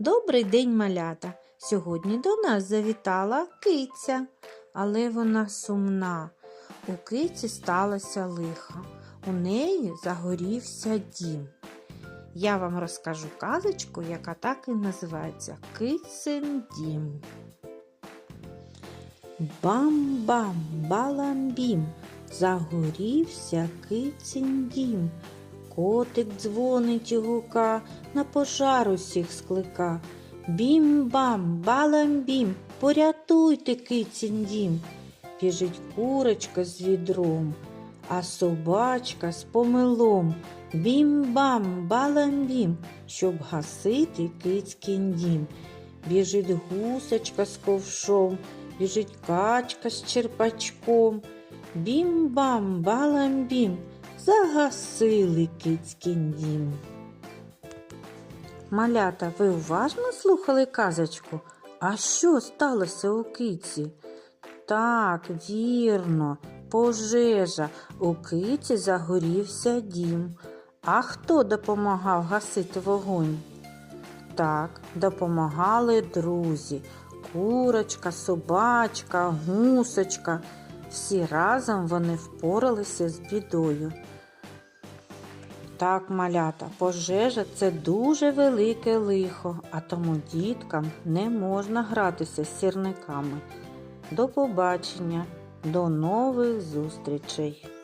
Добрий день, малята. Сьогодні до нас завітала киця, але вона сумна. У киці сталося лихо. У неї загорівся дім. Я вам розкажу казочку, яка так і називається Кицин дім. Бам-бам, балам-бім, загорівся кицин дім. Котик дзвонить і гука, на пожар усіх склика. Бім-бам, балам-бім, порятуйте кицін дім. Біжить курочка з відром, а собачка з помилом. Бім-бам, балам-бім, щоб гасити кицькін дім. Біжить гусочка з ковшом, біжить качка з черпачком. Бім-бам, балам-бім, загасили кицькін дім. Малята, ви уважно слухали казочку? А що сталося у киці? Так, вірно, пожежа. У киці загорівся дім. А хто допомагав гасити вогонь? Так, допомагали друзі. Курочка, собачка, гусочка. Всі разом вони впоралися з бідою. Так, малята, пожежа це дуже велике лихо, а тому діткам не можна гратися з сірниками. До побачення, до нових зустрічей!